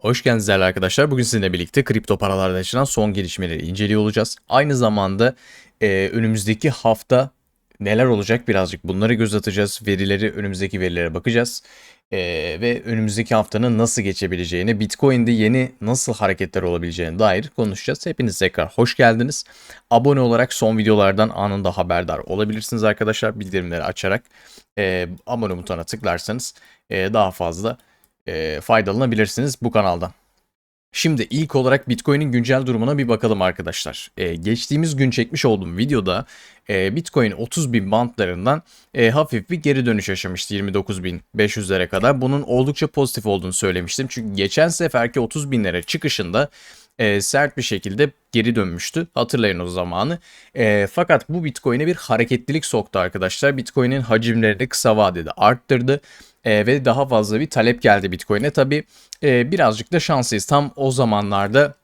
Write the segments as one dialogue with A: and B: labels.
A: Hoş geldiniz değerli arkadaşlar. Bugün sizinle birlikte kripto paralarda yaşanan son gelişmeleri inceliyor olacağız. Aynı zamanda e, önümüzdeki hafta neler olacak birazcık bunları göz atacağız. Verileri, önümüzdeki verilere bakacağız. E, ve önümüzdeki haftanın nasıl geçebileceğini, Bitcoin'de yeni nasıl hareketler olabileceğine dair konuşacağız. Hepiniz tekrar hoş geldiniz. Abone olarak son videolardan anında haberdar olabilirsiniz arkadaşlar. Bildirimleri açarak e, abone butonuna tıklarsanız e, daha fazla e, faydalanabilirsiniz bu kanaldan. Şimdi ilk olarak Bitcoin'in güncel durumuna bir bakalım arkadaşlar. E, geçtiğimiz gün çekmiş olduğum videoda e, Bitcoin 30 bin bantlarından e, hafif bir geri dönüş yaşamıştı 29.500'lere kadar. Bunun oldukça pozitif olduğunu söylemiştim. Çünkü geçen seferki 30 binlere çıkışında e, sert bir şekilde geri dönmüştü. Hatırlayın o zamanı. E, fakat bu Bitcoin'e bir hareketlilik soktu arkadaşlar. Bitcoin'in hacimlerini kısa vadede arttırdı. E, ve daha fazla bir talep geldi Bitcoin'e. Tabi e, birazcık da şanslıyız. Tam o zamanlarda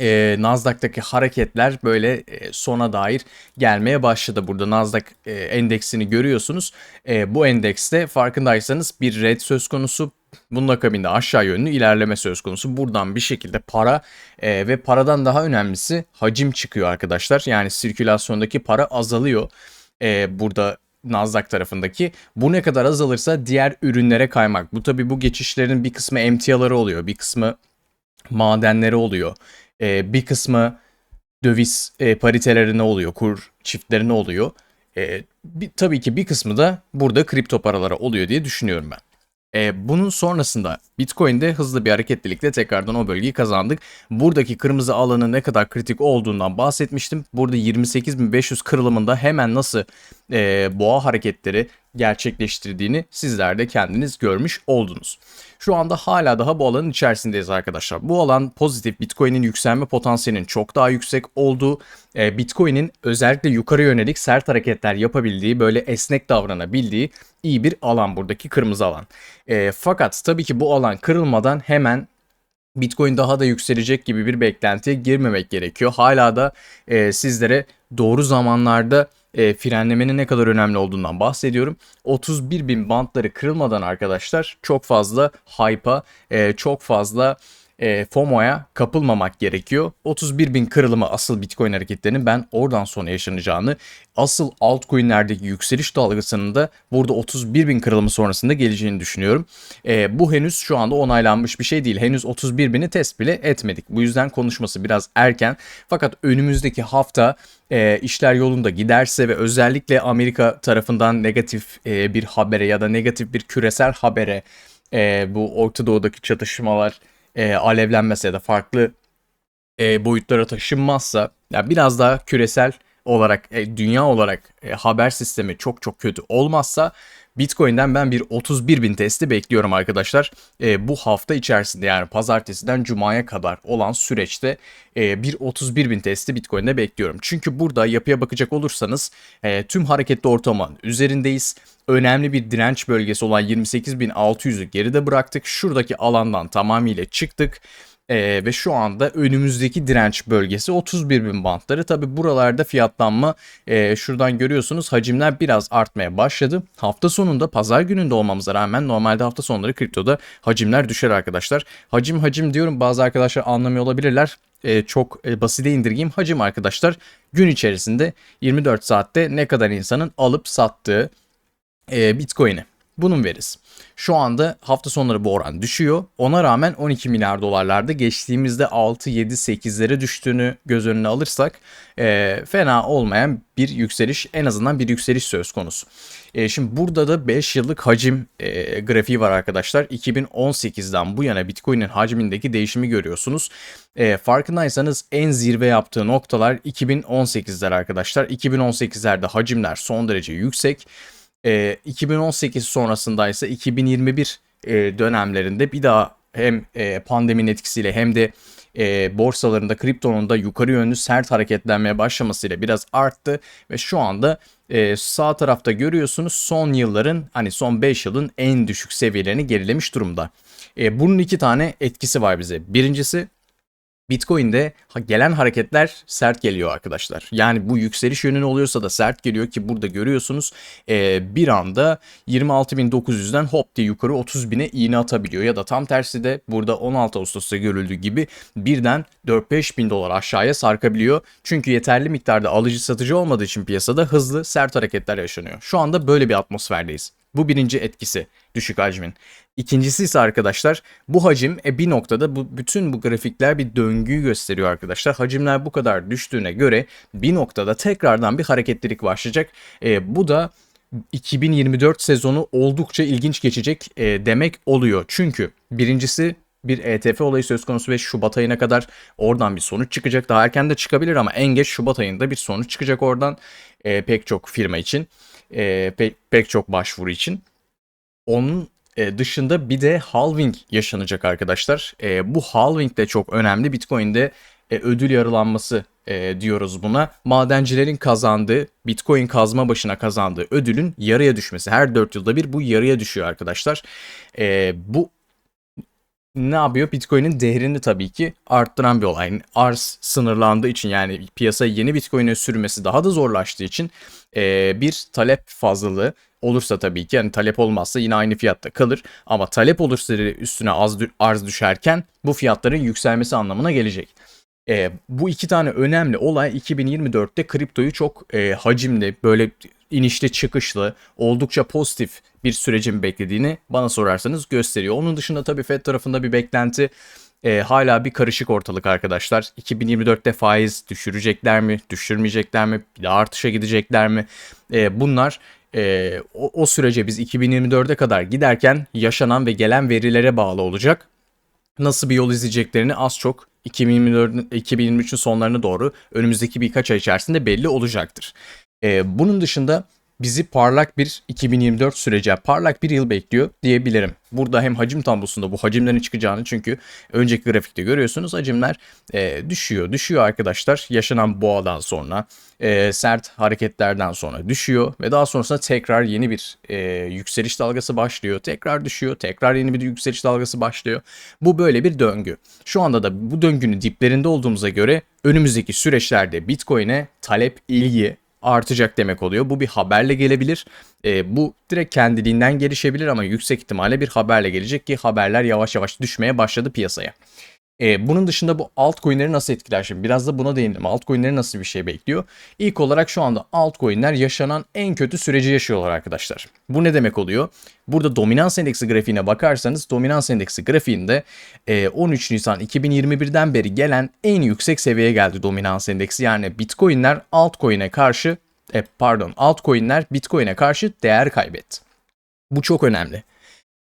A: e, Nasdaq'taki hareketler böyle e, sona dair gelmeye başladı. Burada Nasdaq e, endeksini görüyorsunuz. E, bu endekste farkındaysanız bir red söz konusu. Bunun akabinde aşağı yönlü ilerleme söz konusu. Buradan bir şekilde para e, ve paradan daha önemlisi hacim çıkıyor arkadaşlar. Yani sirkülasyondaki para azalıyor. E, burada Nasdaq tarafındaki. Bu ne kadar azalırsa diğer ürünlere kaymak. Bu tabi bu geçişlerin bir kısmı emtiaları oluyor. Bir kısmı madenleri oluyor. Ee, bir kısmı döviz e, paritelerine oluyor. Kur çiftlerine oluyor. Ee, bir, tabii ki bir kısmı da burada kripto paralara oluyor diye düşünüyorum ben. E, bunun sonrasında Bitcoin'de hızlı bir hareketlilikle tekrardan o bölgeyi kazandık. Buradaki kırmızı alanın ne kadar kritik olduğundan bahsetmiştim. Burada 28.500 kırılımında hemen nasıl e, boğa hareketleri gerçekleştirdiğini sizler de kendiniz görmüş oldunuz. Şu anda hala daha bu alanın içerisindeyiz arkadaşlar. Bu alan pozitif Bitcoin'in yükselme potansiyelinin çok daha yüksek olduğu, e, Bitcoin'in özellikle yukarı yönelik sert hareketler yapabildiği, böyle esnek davranabildiği iyi bir alan buradaki kırmızı alan. E, fakat tabii ki bu alan kırılmadan hemen Bitcoin daha da yükselecek gibi bir beklentiye girmemek gerekiyor. Hala da e, sizlere doğru zamanlarda e, frenlemenin ne kadar önemli olduğundan bahsediyorum. 31 bin bantları kırılmadan arkadaşlar çok fazla hype'a, e, çok fazla e, FOMO'ya kapılmamak gerekiyor. 31 bin kırılımı asıl Bitcoin hareketlerinin ben oradan sonra yaşanacağını, asıl altcoin'lerdeki yükseliş dalgasının da burada 31 bin kırılımı sonrasında geleceğini düşünüyorum. E, bu henüz şu anda onaylanmış bir şey değil. Henüz 31 bini test bile etmedik. Bu yüzden konuşması biraz erken. Fakat önümüzdeki hafta e, işler yolunda giderse ve özellikle Amerika tarafından negatif e, bir habere ya da negatif bir küresel habere e, bu Orta Doğu'daki çatışmalar e, alevlenmese ya da farklı e, boyutlara taşınmazsa ya biraz daha küresel olarak e, dünya olarak e, haber sistemi çok çok kötü olmazsa Bitcoin'den ben bir 31 bin testi bekliyorum arkadaşlar. E, bu hafta içerisinde yani pazartesiden cumaya kadar olan süreçte e, bir 31 bin testi Bitcoin'de bekliyorum. Çünkü burada yapıya bakacak olursanız e, tüm hareketli ortamın üzerindeyiz. Önemli bir direnç bölgesi olan 28.600'ü geride bıraktık. Şuradaki alandan tamamıyla çıktık. Ee, ve şu anda önümüzdeki direnç bölgesi 31 bin bantları. Tabi buralarda fiyatlanma e, şuradan görüyorsunuz hacimler biraz artmaya başladı. Hafta sonunda pazar gününde olmamıza rağmen normalde hafta sonları kriptoda hacimler düşer arkadaşlar. Hacim hacim diyorum bazı arkadaşlar anlamıyor olabilirler. E, çok e, basite indirgeyim. Hacim arkadaşlar gün içerisinde 24 saatte ne kadar insanın alıp sattığı e, Bitcoin'i. Bunun verisi. Şu anda hafta sonları bu oran düşüyor. Ona rağmen 12 milyar dolarlarda geçtiğimizde 6, 7, 8'lere düştüğünü göz önüne alırsak e, fena olmayan bir yükseliş en azından bir yükseliş söz konusu. E, şimdi burada da 5 yıllık hacim e, grafiği var arkadaşlar. 2018'den bu yana Bitcoin'in hacmindeki değişimi görüyorsunuz. E, farkındaysanız en zirve yaptığı noktalar 2018'ler arkadaşlar. 2018'lerde hacimler son derece yüksek. 2018 ee, sonrasında ise 2021 e, dönemlerinde bir daha hem e, pandeminin etkisiyle hem de e, borsalarında kriptonun da yukarı yönlü sert hareketlenmeye başlamasıyla biraz arttı ve şu anda sağ tarafta görüyorsunuz son yılların hani son 5 yılın en düşük seviyelerini gerilemiş durumda. bunun iki tane etkisi var bize. Birincisi Bitcoin'de gelen hareketler sert geliyor arkadaşlar. Yani bu yükseliş yönünü oluyorsa da sert geliyor ki burada görüyorsunuz bir anda 26.900'den hop diye yukarı 30.000'e iğne atabiliyor. Ya da tam tersi de burada 16 Ağustos'ta görüldüğü gibi birden 4-5 bin dolar aşağıya sarkabiliyor. Çünkü yeterli miktarda alıcı satıcı olmadığı için piyasada hızlı sert hareketler yaşanıyor. Şu anda böyle bir atmosferdeyiz. Bu birinci etkisi düşük hacmin. İkincisi ise arkadaşlar bu hacim e, bir noktada bu bütün bu grafikler bir döngüyü gösteriyor arkadaşlar. Hacimler bu kadar düştüğüne göre bir noktada tekrardan bir hareketlilik başlayacak. E, bu da 2024 sezonu oldukça ilginç geçecek e, demek oluyor. Çünkü birincisi bir ETF olayı söz konusu ve Şubat ayına kadar oradan bir sonuç çıkacak. Daha erken de çıkabilir ama en geç Şubat ayında bir sonuç çıkacak oradan e, pek çok firma için, e, pek, pek çok başvuru için. Onun e, dışında bir de halving yaşanacak arkadaşlar. E, bu halving de çok önemli. Bitcoin'de e, ödül yarılanması e, diyoruz buna. Madencilerin kazandığı, Bitcoin kazma başına kazandığı ödülün yarıya düşmesi. Her 4 yılda bir bu yarıya düşüyor arkadaşlar. E, bu ne yapıyor? Bitcoin'in değerini tabii ki arttıran bir olay. Arz sınırlandığı için yani piyasaya yeni Bitcoin'e sürmesi daha da zorlaştığı için e, bir talep fazlalığı olursa tabii ki yani talep olmazsa yine aynı fiyatta kalır. Ama talep olursa üstüne az arz düşerken bu fiyatların yükselmesi anlamına gelecek. E, bu iki tane önemli olay 2024'te kriptoyu çok e, hacimli, böyle inişli çıkışlı, oldukça pozitif bir sürecin beklediğini bana sorarsanız gösteriyor. Onun dışında tabii Fed tarafında bir beklenti e, hala bir karışık ortalık arkadaşlar. 2024'te faiz düşürecekler mi, düşürmeyecekler mi, bir daha artışa gidecekler mi? E, bunlar e, o, o sürece biz 2024'e kadar giderken yaşanan ve gelen verilere bağlı olacak. Nasıl bir yol izleyeceklerini az çok 2024, 2023'ün sonlarına doğru önümüzdeki birkaç ay içerisinde belli olacaktır. Ee, bunun dışında bizi parlak bir 2024 süreci, parlak bir yıl bekliyor diyebilirim. Burada hem hacim tablosunda bu hacimlerin çıkacağını çünkü önceki grafikte görüyorsunuz hacimler e, düşüyor. Düşüyor arkadaşlar yaşanan boğadan sonra, e, sert hareketlerden sonra düşüyor ve daha sonrasında tekrar yeni bir e, yükseliş dalgası başlıyor. Tekrar düşüyor, tekrar yeni bir yükseliş dalgası başlıyor. Bu böyle bir döngü. Şu anda da bu döngünün diplerinde olduğumuza göre önümüzdeki süreçlerde Bitcoin'e talep, ilgi, artacak demek oluyor. Bu bir haberle gelebilir. E, bu direkt kendiliğinden gelişebilir ama yüksek ihtimalle bir haberle gelecek ki haberler yavaş yavaş düşmeye başladı piyasaya. E, bunun dışında bu altcoin'leri nasıl etkiler şimdi? Biraz da buna değinelim. Altcoin'leri nasıl bir şey bekliyor? İlk olarak şu anda altcoin'ler yaşanan en kötü süreci yaşıyorlar arkadaşlar. Bu ne demek oluyor? Burada dominans endeksi grafiğine bakarsanız dominans endeksi grafiğinde e, 13 Nisan 2021'den beri gelen en yüksek seviyeye geldi dominans endeksi. Yani Bitcoin'ler altcoin'e karşı e, pardon altcoin'ler Bitcoin'e karşı değer kaybetti. Bu çok önemli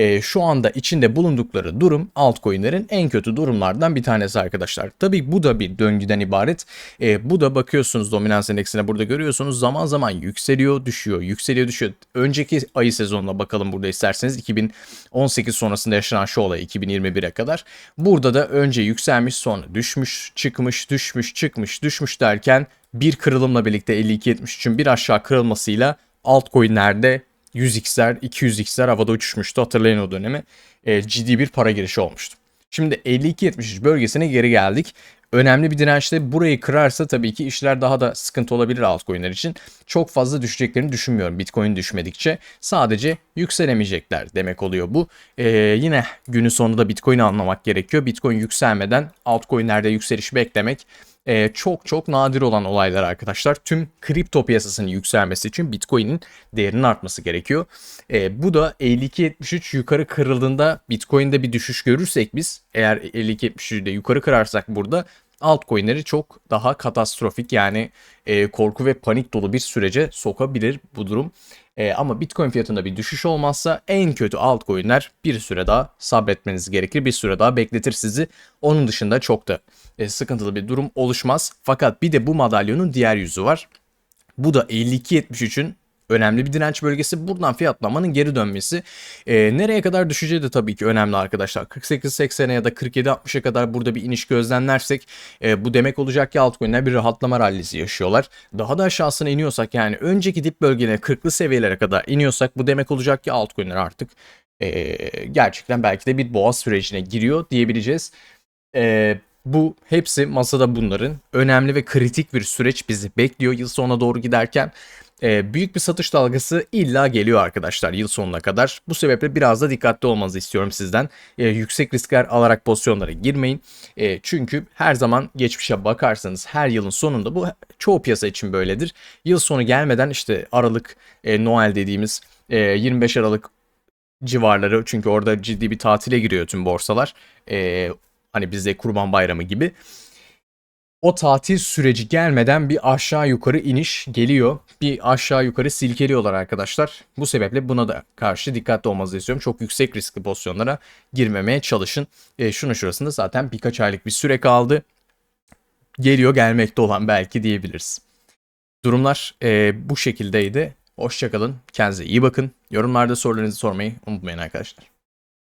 A: e, şu anda içinde bulundukları durum altcoin'lerin en kötü durumlardan bir tanesi arkadaşlar. Tabii bu da bir döngüden ibaret. E, bu da bakıyorsunuz dominans endeksine burada görüyorsunuz zaman zaman yükseliyor düşüyor yükseliyor düşüyor. Önceki ayı sezonuna bakalım burada isterseniz 2018 sonrasında yaşanan şu olay 2021'e kadar. Burada da önce yükselmiş sonra düşmüş çıkmış düşmüş çıkmış düşmüş derken bir kırılımla birlikte 52-73'ün bir aşağı kırılmasıyla altcoin'lerde 100x'ler, 200x'ler havada uçuşmuştu hatırlayın o dönemi. E, ciddi bir para girişi olmuştu. Şimdi 52-73 bölgesine geri geldik. Önemli bir dirençte burayı kırarsa tabii ki işler daha da sıkıntı olabilir altcoin'ler için. Çok fazla düşeceklerini düşünmüyorum Bitcoin düşmedikçe. Sadece yükselemeyecekler demek oluyor bu. Ee, yine günün sonunda Bitcoin'i anlamak gerekiyor. Bitcoin yükselmeden altcoin'lerde yükseliş beklemek e, çok çok nadir olan olaylar arkadaşlar. Tüm kripto piyasasının yükselmesi için Bitcoin'in değerinin artması gerekiyor. E, bu da 52.73 yukarı kırıldığında Bitcoin'de bir düşüş görürsek biz eğer 52.73'ü de yukarı kırarsak burada altcoin'leri çok daha katastrofik yani e, korku ve panik dolu bir sürece sokabilir bu durum. E, ama Bitcoin fiyatında bir düşüş olmazsa en kötü altcoin'ler bir süre daha sabretmeniz gerekir. Bir süre daha bekletir sizi. Onun dışında çok da e, sıkıntılı bir durum oluşmaz. Fakat bir de bu madalyonun diğer yüzü var. Bu da 52.73'ün önemli bir direnç bölgesi. Buradan fiyatlamanın geri dönmesi. E, nereye kadar düşeceği de tabii ki önemli arkadaşlar. 48-80'e ya da 47-60'a kadar burada bir iniş gözlemlersek e, bu demek olacak ki altcoin'ler bir rahatlama rallisi yaşıyorlar. Daha da aşağısına iniyorsak yani önceki dip bölgelerine 40'lı seviyelere kadar iniyorsak bu demek olacak ki altcoin'ler artık e, gerçekten belki de bir boğa sürecine giriyor diyebileceğiz. E, Bu hepsi masada bunların önemli ve kritik bir süreç bizi bekliyor yıl sonuna doğru giderken. Ee, büyük bir satış dalgası illa geliyor arkadaşlar yıl sonuna kadar. Bu sebeple biraz da dikkatli olmanızı istiyorum sizden. Ee, yüksek riskler alarak pozisyonlara girmeyin. Ee, çünkü her zaman geçmişe bakarsanız her yılın sonunda bu çoğu piyasa için böyledir. Yıl sonu gelmeden işte Aralık, e, Noel dediğimiz e, 25 Aralık civarları çünkü orada ciddi bir tatile giriyor tüm borsalar. Ee, hani bizde Kurban Bayramı gibi. O tatil süreci gelmeden bir aşağı yukarı iniş geliyor. Bir aşağı yukarı silkeliyorlar arkadaşlar. Bu sebeple buna da karşı dikkatli olmanızı istiyorum. Çok yüksek riskli pozisyonlara girmemeye çalışın. E, şunun şurasında zaten birkaç aylık bir süre kaldı. Geliyor gelmekte olan belki diyebiliriz. Durumlar e, bu şekildeydi. Hoşçakalın. Kendinize iyi bakın. Yorumlarda sorularınızı sormayı unutmayın arkadaşlar.